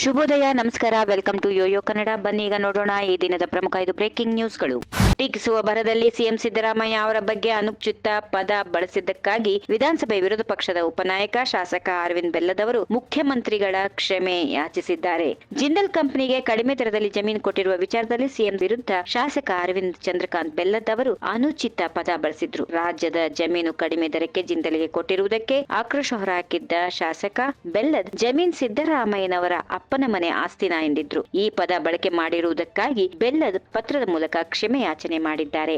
ಶುಭೋದಯ, ನಮಸ್ಕಾರ. Welcome to YoYo Kannada. ಬನ್ನಿ, ಈಗ ನೋಡೋಣ ಈ ದಿನದ ಪ್ರಮುಖ ಇದು ಬ್ರೇಕಿಂಗ್ ನ್ಯೂಸ್ಗಳು. ಟೀಕಿಸುವ ಭರದಲ್ಲಿ ಸಿಎಂ ಸಿದ್ದರಾಮಯ್ಯ ಅವರ ಬಗ್ಗೆ ಅನುಚಿತ ಪದ ಬಳಸಿದ್ದಕ್ಕಾಗಿ ವಿಧಾನಸಭೆ ವಿರೋಧ ಪಕ್ಷದ ಉಪನಾಯಕ ಶಾಸಕ ಅರವಿಂದ್ ಬೆಲ್ಲದವರು ಮುಖ್ಯಮಂತ್ರಿಗಳ ಕ್ಷಮೆ ಯಾಚಿಸಿದ್ದಾರೆ. ಜಿಂದಲ್ ಕಂಪನಿಗೆ ಕಡಿಮೆ ದರದಲ್ಲಿ ಜಮೀನು ಕೊಟ್ಟಿರುವ ವಿಚಾರದಲ್ಲಿ ಸಿಎಂ ವಿರುದ್ಧ ಶಾಸಕ ಅರವಿಂದ್ ಚಂದ್ರಕಾಂತ್ ಬೆಲ್ಲದ್ ಅವರು ಅನುಚಿತ ಪದ ಬಳಸಿದ್ರು. ರಾಜ್ಯದ ಜಮೀನು ಕಡಿಮೆ ದರಕ್ಕೆ ಜಿಂದಲ್ಗೆ ಕೊಟ್ಟಿರುವುದಕ್ಕೆ ಆಕ್ರೋಶ ಹೊರಹಾಕಿದ್ದ ಶಾಸಕ ಬೆಲ್ಲದ್ ಜಮೀನ್ ಸಿದ್ದರಾಮಯ್ಯನವರ ಅಪ್ಪನ ಮನೆ ಆಸ್ತಿನ ಎಂದಿದ್ರು. ಈ ಪದ ಬಳಕೆ ಮಾಡಿರುವುದಕ್ಕಾಗಿ ಬೆಲ್ಲದ ಪತ್ರದ ಮೂಲಕ ಕ್ಷಮೆ ಯಾಚನೆ ಮಾಡಿದ್ದಾರೆ.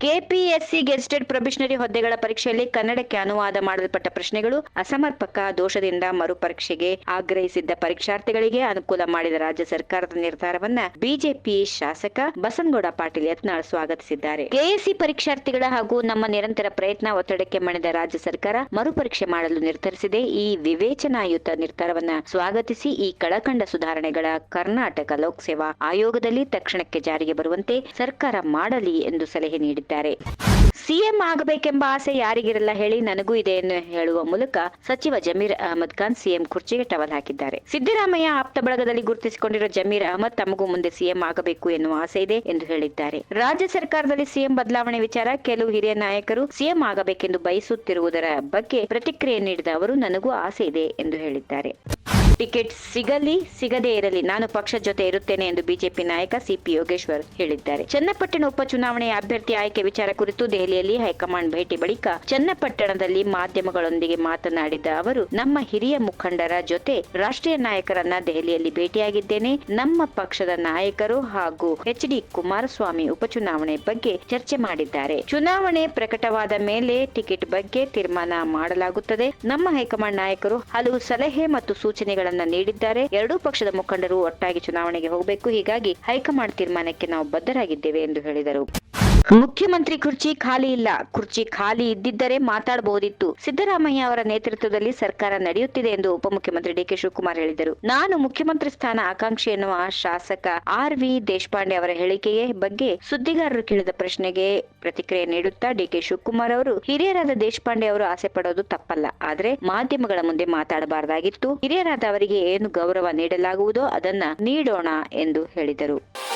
ಕೆಪಿಎಸ್ಸಿ ಗೆಜೆಟೆಡ್ ಪ್ರೊಬಿಷನರಿ ಹುದ್ದೆಗಳ ಪರೀಕ್ಷೆಯಲ್ಲಿ ಕನ್ನಡಕ್ಕೆ ಅನುವಾದ ಮಾಡಲ್ಪಟ್ಟ ಪ್ರಶ್ನೆಗಳು ಅಸಮರ್ಪಕ ದೋಷದಿಂದ ಮರುಪರೀಕ್ಷೆಗೆ ಆಗ್ರಹಿಸಿದ್ದ ಪರೀಕ್ಷಾರ್ಥಿಗಳಿಗೆ ಅನುಕೂಲ ಮಾಡಿದ ರಾಜ್ಯ ಸರ್ಕಾರದ ನಿರ್ಧಾರವನ್ನ ಬಿಜೆಪಿ ಶಾಸಕ ಬಸನಗೌಡ ಪಾಟೀಲ್ ಯತ್ನಾಳ್ ಸ್ವಾಗತಿಸಿದ್ದಾರೆ. ಕೆಎಸ್ಸಿ ಪರೀಕ್ಷಾರ್ಥಿಗಳ ಹಾಗೂ ನಮ್ಮ ನಿರಂತರ ಪ್ರಯತ್ನ ಒತ್ತಡಕ್ಕೆ ಮಣಿದ ರಾಜ್ಯ ಸರ್ಕಾರ ಮರುಪರೀಕ್ಷೆ ಮಾಡಲು ನಿರ್ಧರಿಸಿದೆ. ಈ ವಿವೇಚನಾಯುತ ನಿರ್ಧಾರವನ್ನ ಸ್ವಾಗತಿಸಿ ಈ ಕಳಕಂಡ ಸುಧಾರಣೆಗಳ ಕರ್ನಾಟಕ ಲೋಕಸೇವಾ ಆಯೋಗದಲ್ಲಿ ತಕ್ಷಣಕ್ಕೆ ಜಾರಿಗೆ ಬರುವಂತೆ ಸರ್ಕಾರ ಮಾಡಲಿ ಎಂದು ಸಲಹೆ ನೀಡಿದ್ದಾರೆ ಸಿಎಂ ಆಗಬೇಕೆಂಬ ಆಸೆ ಯಾರಿಗಿರಲ್ಲ ಹೇಳಿ ನನಗೂ ಇದೆ ಎಂದು ಹೇಳುವ ಮೂಲಕ ಸಚಿವ ಜಮೀರ್ ಅಹಮದ್ ಖಾನ್ ಸಿಎಂ ಕುರ್ಚಿಗೆ ಟವಲ್ ಹಾಕಿದ್ದಾರೆ. ಸಿದ್ದರಾಮಯ್ಯ ಆಪ್ತ ಬಳಗದಲ್ಲಿ ಗುರುತಿಸಿಕೊಂಡಿರುವ ಜಮೀರ್ ಅಹಮದ್ ತಮಗೂ ಮುಂದೆ ಸಿಎಂ ಆಗಬೇಕು ಎನ್ನುವ ಆಸೆ ಇದೆ ಎಂದು ಹೇಳಿದ್ದಾರೆ. ರಾಜ್ಯ ಸರ್ಕಾರದಲ್ಲಿ ಸಿಎಂ ಬದಲಾವಣೆ ವಿಚಾರ ಕೆಲವು ಹಿರಿಯ ನಾಯಕರು ಸಿಎಂ ಆಗಬೇಕೆಂದು ಬಯಸುತ್ತಿರುವುದರ ಬಗ್ಗೆ ಪ್ರತಿಕ್ರಿಯೆ ನೀಡಿದ ಅವರು, ನನಗೂ ಆಸೆ ಇದೆ ಎಂದು ಹೇಳಿದ್ದಾರೆ. ಟಿಕೆಟ್ ಸಿಗಲಿ, ಸಿಗದೇ ಇರಲಿ, ನಾನು ಪಕ್ಷ ಜೊತೆ ಇರುತ್ತೇನೆ ಎಂದು ಬಿಜೆಪಿ ನಾಯಕ ಸಿಪಿ ಯೋಗೇಶ್ವರ್ ಹೇಳಿದ್ದಾರೆ. ಚನ್ನಪಟ್ಟಣ ಉಪಚುನಾವಣೆಯ ಅಭ್ಯರ್ಥಿ ಆಯ್ಕೆ ವಿಚಾರ ಕುರಿತು ದೆಹಲಿಯಲ್ಲಿ ಹೈಕಮಾಂಡ್ ಭೇಟಿ ಬಳಿಕ ಚನ್ನಪಟ್ಟಣದಲ್ಲಿ ಮಾಧ್ಯಮಗಳೊಂದಿಗೆ ಮಾತನಾಡಿದ ಅವರು, ನಮ್ಮ ಹಿರಿಯ ಮುಖಂಡರ ಜೊತೆ ರಾಷ್ಟ್ರೀಯ ನಾಯಕರನ್ನ ದೆಹಲಿಯಲ್ಲಿ ಭೇಟಿಯಾಗಿದ್ದೇನೆ. ನಮ್ಮ ಪಕ್ಷದ ನಾಯಕರು ಹಾಗೂ ಎಚ್ ಡಿ ಕುಮಾರಸ್ವಾಮಿ ಉಪಚುನಾವಣೆ ಬಗ್ಗೆ ಚರ್ಚೆ ಮಾಡಿದ್ದಾರೆ. ಚುನಾವಣೆ ಪ್ರಕಟವಾದ ಮೇಲೆ ಟಿಕೆಟ್ ಬಗ್ಗೆ ತೀರ್ಮಾನ ಮಾಡಲಾಗುತ್ತದೆ. ನಮ್ಮ ಹೈಕಮಾಂಡ್ ನಾಯಕರು ಹಲವು ಸಲಹೆ ಮತ್ತು ಸೂಚನೆಗಳನ್ನ ನೀಡಿದ್ದಾರೆ. ಎರಡೂ ಪಕ್ಷದ ಮುಖಂಡರು ಒಟ್ಟಾಗಿ ಚುನಾವಣೆಗೆ ಹೋಗಬೇಕು. ಹೀಗಾಗಿ ಹೈಕಮಾಂಡ್ ತೀರ್ಮಾನಕ್ಕೆ ನಾವು ಬದ್ಧರಾಗಿದ್ದೇವೆ ಎಂದು ಹೇಳಿದರು. ಮುಖ್ಯಮಂತ್ರಿ ಕುರ್ಚಿ ಖಾಲಿ ಇಲ್ಲ. ಕುರ್ಚಿ ಖಾಲಿ ಇದ್ದಿದ್ದರೆ ಮಾತಾಡಬಹುದಿತ್ತು ಸಿದ್ದರಾಮಯ್ಯ ಅವರ ನೇತೃತ್ವದಲ್ಲಿ ಸರ್ಕಾರ ನಡೆಯುತ್ತಿದೆ ಎಂದು ಉಪಮುಖ್ಯಮಂತ್ರಿ ಡಿಕೆ ಶಿವಕುಮಾರ್ ಹೇಳಿದರು. ನಾನು ಮುಖ್ಯಮಂತ್ರಿ ಸ್ಥಾನ ಆಕಾಂಕ್ಷಿ ಎನ್ನುವ ಶಾಸಕ ಆರ್ ವಿ ದೇಶಪಾಂಡೆ ಅವರ ಹೇಳಿಕೆಯ ಬಗ್ಗೆ ಸುದ್ದಿಗಾರರು ಕೇಳಿದ ಪ್ರಶ್ನೆಗೆ ಪ್ರತಿಕ್ರಿಯೆ ನೀಡುತ್ತಾ ಡಿಕೆ ಶಿವಕುಮಾರ್ ಅವರು, ಹಿರಿಯರಾದ ದೇಶಪಾಂಡೆ ಅವರು ಆಸೆ ಪಡೋದು ತಪ್ಪಲ್ಲ. ಆದರೆ ಮಾಧ್ಯಮಗಳ ಮುಂದೆ ಮಾತಾಡಬಾರದಾಗಿತ್ತು. ಹಿರಿಯರಾದ ಅವರಿಗೆ ಏನು ಗೌರವ ನೀಡಲಾಗುವುದೋ ಅದನ್ನ ನೀಡೋಣ ಎಂದು ಹೇಳಿದರು.